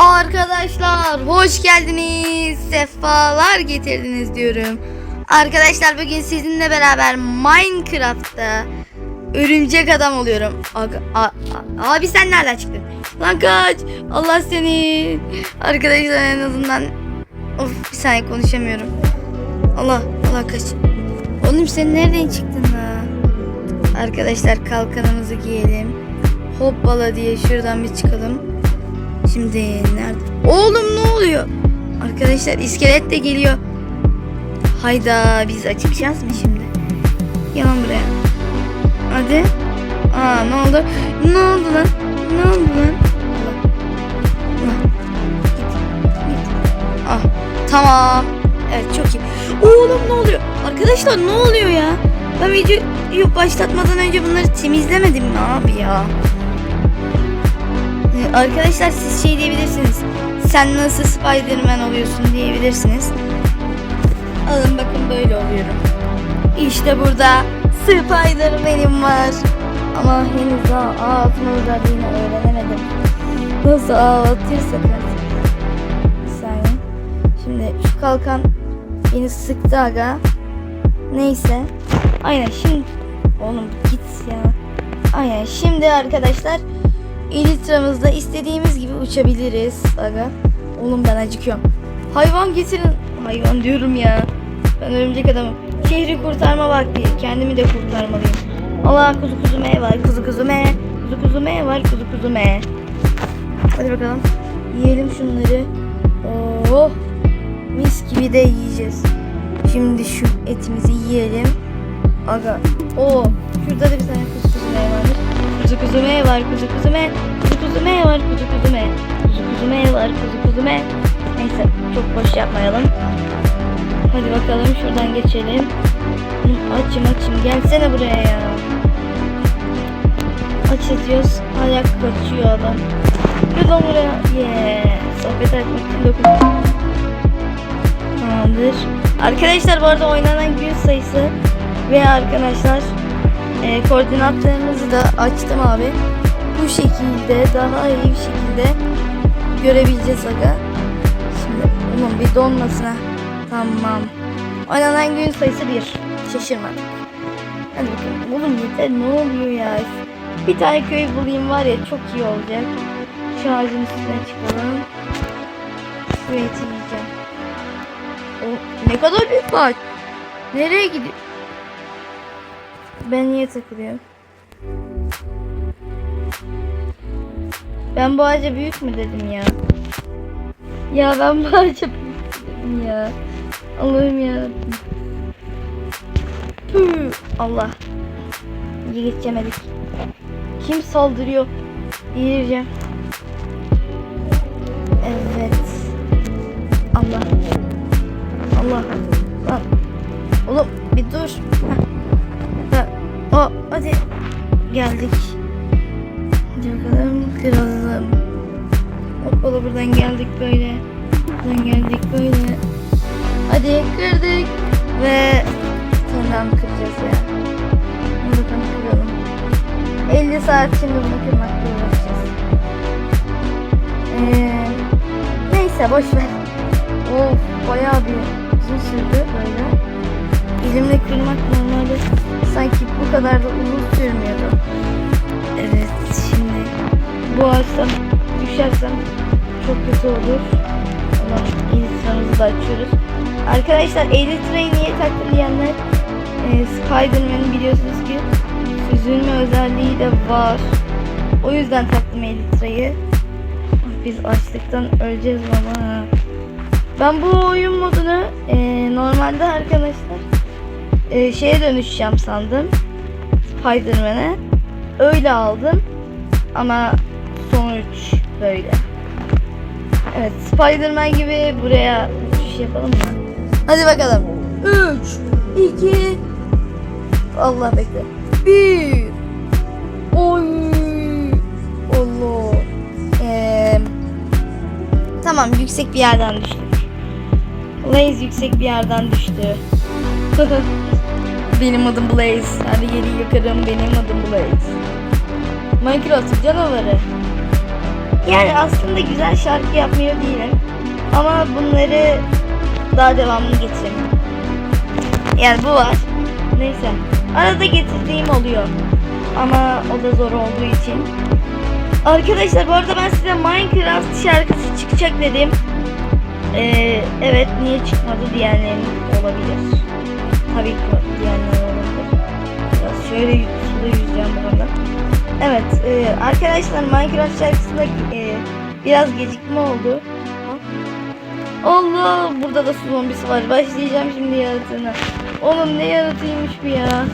Arkadaşlar hoş geldiniz. Sefalar getirdiniz diyorum. Arkadaşlar bugün sizinle beraber Minecraft'ta örümcek adam oluyorum. Aga- a- a- abi sen nereden çıktın? Lan kaç. Allah seni. Arkadaşlar en azından of bir saniye konuşamıyorum. Allah Allah kaç. Oğlum sen nereden çıktın ha? Arkadaşlar kalkanımızı giyelim. Hoppala diye şuradan bir çıkalım. Şimdi nerede? Oğlum ne oluyor? Arkadaşlar iskelet de geliyor. Hayda biz açıkacağız mı şimdi? Yalan buraya. Hadi. Aa ne oldu? Ne oldu lan? Ne oldu lan? Ah tamam. Evet çok iyi. Oğlum ne oluyor? Arkadaşlar ne oluyor ya? Ben videoyu başlatmadan önce bunları temizlemedim mi abi ya? Arkadaşlar siz şey diyebilirsiniz. Sen nasıl Spider-Man oluyorsun diyebilirsiniz. Alın bakın böyle oluyorum. İşte burada Spider-Man'im var. Ama henüz daha ağ atma özelliğini öğrenemedim. Nasıl ağ atıyorsak saniye. Şimdi şu kalkan beni sıktı aga. Neyse. Aynen şimdi. Oğlum git ya. Aynen şimdi arkadaşlar Elytra'mızda istediğimiz gibi uçabiliriz. Aga. Oğlum ben acıkıyorum. Hayvan getirin. Hayvan diyorum ya. Ben örümcek adamım. Şehri kurtarma vakti. Kendimi de kurtarmalıyım. Allah kuzu kuzu me var. Kuzu kuzu me. Kuzu kuzu me var. Kuzu kuzu me. Hadi bakalım. Yiyelim şunları. Oh. Mis gibi de yiyeceğiz. Şimdi şu etimizi yiyelim. Aga. Oo. Şurada da bir tane kuzu kuzu me varmış. Kuzu kuzu me var. Kuzu kuzu me. Kuzu kuzu me var. Kuzu kuzu me. Kuzu kuzu me var. Kuzu kuzu me. Neyse çok boş yapmayalım. Hadi bakalım şuradan geçelim. Açım açım gelsene buraya ya. Aç ediyoruz. Ayak kaçıyor adam. Lan buraya. Yeah. Sohbet etmek dokun. Tamamdır. Arkadaşlar bu arada oynanan gün sayısı ve arkadaşlar e, koordinatlarımızı da açtım abi. Bu şekilde daha iyi bir şekilde görebileceğiz aga. Şimdi bunun bir donmasına. Tamam. Oynanan gün sayısı bir. Şaşırmadık. Hadi bakalım. Oğlum yeter ne oluyor ya? Bir tane köy bulayım var ya çok iyi olacak. Şu ağacın üstüne çıkalım. Şu eti yiyeceğim. O ne kadar büyük ağaç. Nereye gidiyor? Ben niye takılıyorum? Ben bu ağaca büyük mü dedim ya? Ya ben bu ağaca büyük dedim ya. Allah'ım ya. Allah. İyi geçemedik. Kim saldırıyor? Diyeceğim. Evet. Allah. Allah. Lan. Oğlum bir dur. Heh. O hadi. Geldik. Hadi bakalım kıralım. Hoppala buradan geldik böyle. Buradan geldik böyle. Hadi kırdık. Ve sonra kıracağız ya. Bakalım kıralım. 50 saat şimdi bunu kırmakla uğraşacağız. Ee, neyse boş ver. Of bayağı bir uzun sürdü böyle. Elimle kırmak normalde sanki bu kadar da uzun sürmüyordu. Evet şimdi bu ağaçtan düşersem çok kötü olur. Allah ilistramızı da açıyoruz. Arkadaşlar Elytra'yı niye taktım diyenler e, Spider-Man'in biliyorsunuz ki süzülme özelliği de var. O yüzden taktım Elytra'yı. Biz açlıktan öleceğiz baba. Ben bu oyun modunu e, normalde arkadaşlar e, şeye dönüşeceğim sandım. Spider-Man'e. Öyle aldım. Ama sonuç böyle. Evet Spider-Man gibi buraya uçuş yapalım mı? Hadi bakalım. 3 2 Allah bekle. 1 Oy Allah. Ee, tamam yüksek bir yerden düştük. Blaze yüksek bir yerden düştü. benim adım Blaze. Hadi yeri yakarım benim adım Blaze. Minecraft canavarı. Yani aslında güzel şarkı yapmıyor değilim. Ama bunları daha devamlı getiremiyorum. Yani bu var. Neyse. Arada getirdiğim oluyor. Ama o da zor olduğu için. Arkadaşlar bu arada ben size Minecraft şarkısı çıkacak dedim. Ee, evet niye çıkmadı diyenlerin olabilir. Tabii ki diyenler olabilir. Biraz şöyle suda yüzeceğim bu. Evet e, arkadaşlar Minecraft şarkısında e, biraz gecikme oldu. Allah burada da su zombisi var. Başlayacağım şimdi yaratığına. Oğlum ne yaratıymış bu ya.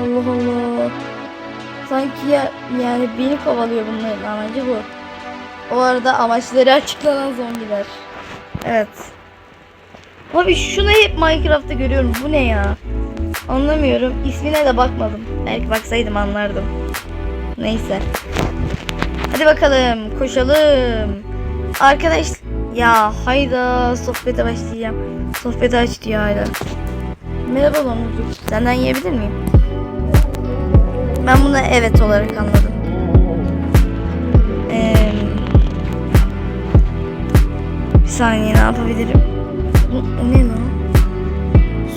Allah Allah. Sanki ya, yani beni kovalıyor bunların amacı bu. O arada amaçları açıklanan zombiler. Evet. Abi şunu hep Minecraft'ta görüyorum. Bu ne ya? Anlamıyorum. İsmine de bakmadım. Belki baksaydım anlardım. Neyse. Hadi bakalım koşalım. Arkadaş ya hayda sohbete başlayacağım. Sohbeti aç diyor hala. Merhaba Lonuzcuk. Senden yiyebilir miyim? Ben buna evet olarak anladım. Ee, bir saniye ne yapabilirim? Bu o ne lan?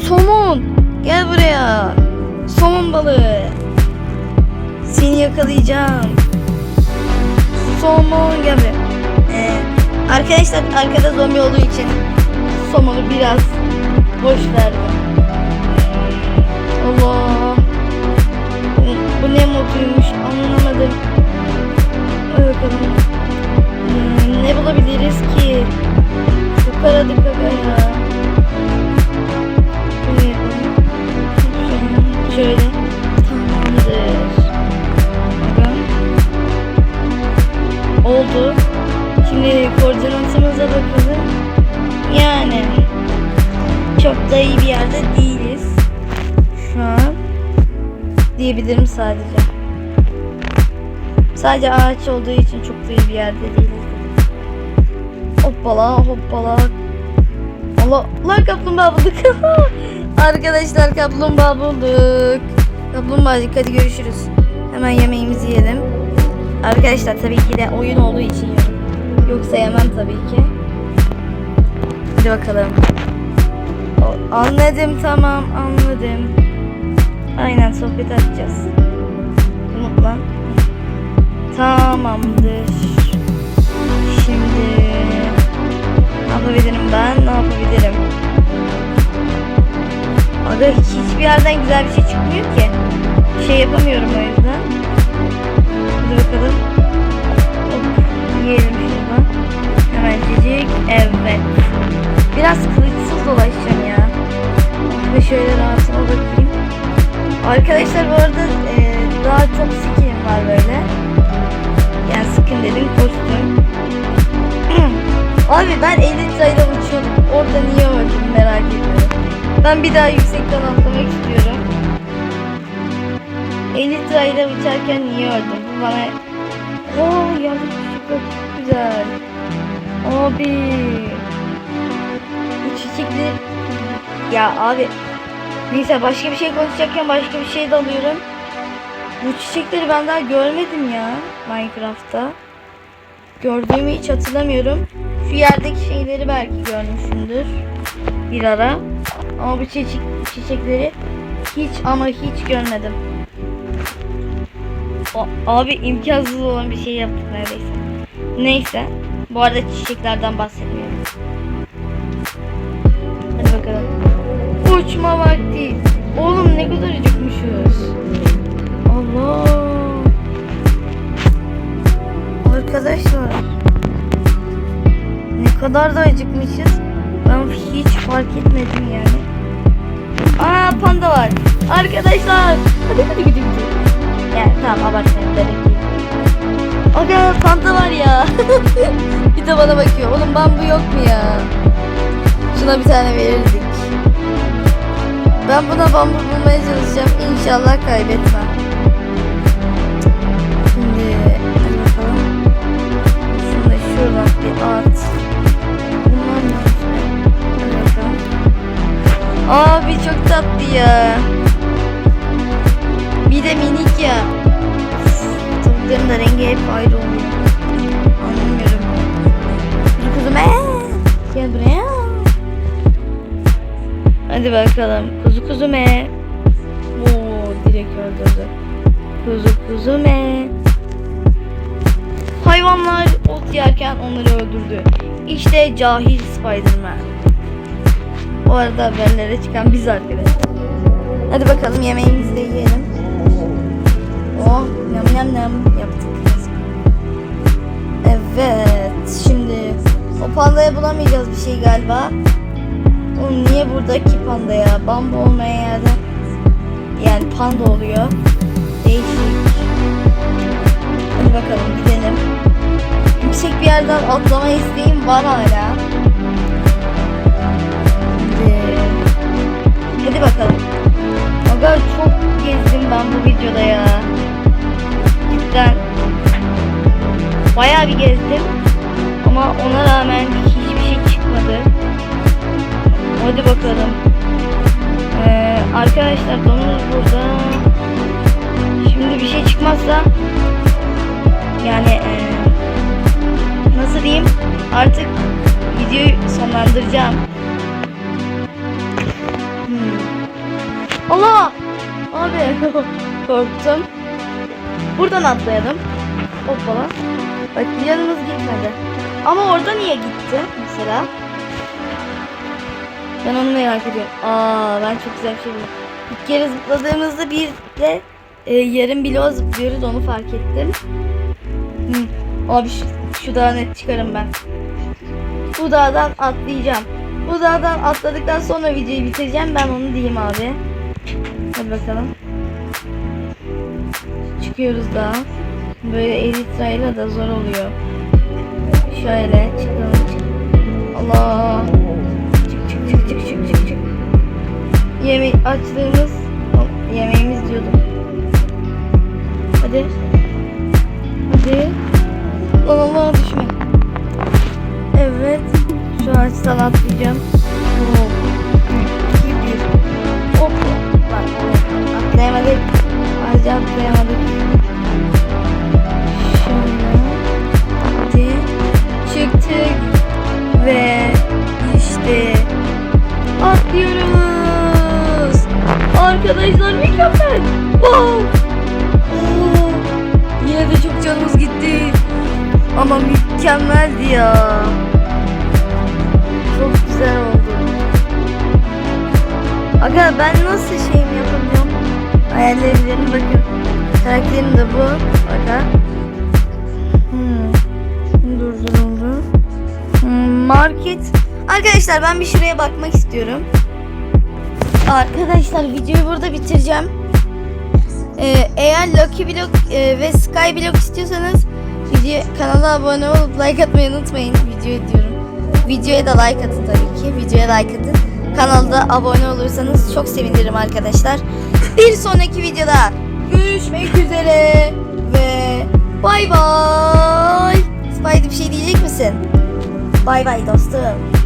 Somon! Gel buraya. Somon balığı. Seni yakalayacağım. Somon gel buraya. Ee, arkadaşlar arkada zombi olduğu için somonu biraz boş verdim. Allah. Bu, bu ne moduymuş anlamadım. Bakalım. Hmm, ne bulabiliriz ki? Çok aradık sadece. Sadece ağaç olduğu için çok da iyi bir yerde değiliz. Hoppala hoppala. Allah lan kaplumbağa bulduk. Arkadaşlar kaplumbağa bulduk. Kaplumbağacık hadi görüşürüz. Hemen yemeğimizi yiyelim. Arkadaşlar tabii ki de oyun olduğu için yiyorum. Yoksa yemem tabii ki. Hadi bakalım. O- Anladım tamam anladım. Aynen sohbet açacağız. Tamamdır. Şimdi ne yapabilirim ben? Ne yapabilirim? Aga hiç- hiçbir yerden güzel bir şey çıkmıyor ki. Bir şey yapamıyorum o yüzden. Hadi bakalım. Hop, yiyelim şuradan. Hemencecik. Evet. Biraz kılıçsız dolaşacağım ya. Ve şöyle rahatıma bakayım. Arkadaşlar bu arada e, daha çok skin var böyle. Yani skin dedim kostüm. Abi ben 50 lirayla uçuyordum. Orada niye öldüm merak ediyorum. Ben bir daha yüksekten atlamak istiyorum. 50 lirayla uçarken niye öldüm? Bana... Oo yardım çok güzel. Abi. Bu çiçekler... Ya abi. Neyse başka bir şey konuşacakken başka bir şey dalıyorum. Bu çiçekleri ben daha görmedim ya Minecraft'ta. Gördüğümü hiç hatırlamıyorum. Şu yerdeki şeyleri belki görmüşümdür. Bir ara. Ama bu çiçek, çiçekleri hiç ama hiç görmedim. O, abi imkansız olan bir şey yaptık neredeyse. Neyse. Bu arada çiçeklerden bahsetmiyorum. Hadi bakalım. Uçma vakti. Oğlum ne kadar acıkmışız. Allah. Arkadaşlar. Ne kadar da acıkmışız. Ben hiç fark etmedim yani. Aa panda var. Arkadaşlar. Hadi hadi gidelim. Yani tamam ekleyeyim. Aga panda var ya. bir de bana bakıyor. Oğlum bambu yok mu ya? Şuna bir tane verirdik. Ben buna bambu bulmaya çalışacağım. İnşallah kaybetmem. Şuradan bir at. Abi çok tatlı ya. Bir de minik ya. Tavukların da rengi hep ayrı oluyor. Anlamıyorum. Kuzu kuzum ee, Gel buraya. Hadi bakalım. Kuzu kuzu me. Oo, direkt öldürdü. Kuzu kuzu me. Hayvanlar ot yerken onları öldürdü. İşte cahil Spider-Man. Bu arada haberlere çıkan biz arkadaşlar. Hadi bakalım yemeğimizi de yiyelim. Oh nam nam nam yaptık. Evet şimdi o pandaya bulamayacağız bir şey galiba. Oğlum niye buradaki panda ya? Bambu olmayan yerde yani panda oluyor. Değişik. Bakalım gidelim. Yüksek bir yerden atlama isteğim var hala. Hadi bakalım. Aga çok gezdim ben bu videoda ya. Cidden. Bayağı bir gezdim. Ama ona rağmen hiçbir şey çıkmadı. Hadi bakalım. Ee, arkadaşlar domuz burada. Şimdi bir şey çıkmazsa yani ee, nasıl diyeyim artık videoyu sonlandıracağım. Hmm. Allah! Abi korktum. Buradan atlayalım. Hoppala. Bak yanımız gitmedi. Ama orada niye gitti mesela? Ben onu merak ediyorum. Aa ben çok güzel bir şey buldum. İlk kere zıpladığımızda bir de e, yarım bloğa zıplıyoruz onu fark ettim. Hı. Abi şu, şu dağa net çıkarım ben. Bu dağdan atlayacağım. Bu dağdan atladıktan sonra videoyu bitireceğim. Ben onu diyeyim abi. Hadi bakalım. Çıkıyoruz daha. Böyle elitrayla da zor oluyor. Şöyle çıkalım. çık. Allah. Çık çık çık çık çık çık çık. Yeme açtığımız yemeğimiz diyordum. Hadi. Lan Allah düşme. Evet. Şu ağaçtan atlayacağım. Hop. İki, bir. Hop. Bak. Atlayamadık. Ağaca atlayamadık. Şöyle. Çıktık. Ve işte atlıyoruz. Arkadaşlar mükemmel. Wow. De çok canımız gitti. Ama mükemmeldi ya. Çok güzel oldu. Aga ben nasıl şeyimi yapabiliyorum? Hayallerim bakın. Karakterim de bu. Aga. Hmm. Durduruldu. Hmm, market. Arkadaşlar ben bir şuraya bakmak istiyorum. Arkadaşlar videoyu burada bitireceğim. Ee, eğer Lucky Block e, ve Sky Block istiyorsanız video kanala abone olup like atmayı unutmayın. Video diyorum. Videoya da like atın tabii ki. Videoya like atın. Kanalda abone olursanız çok sevinirim arkadaşlar. Bir sonraki videoda görüşmek üzere ve bay bay. Spidey bir şey diyecek misin? Bay bay dostum.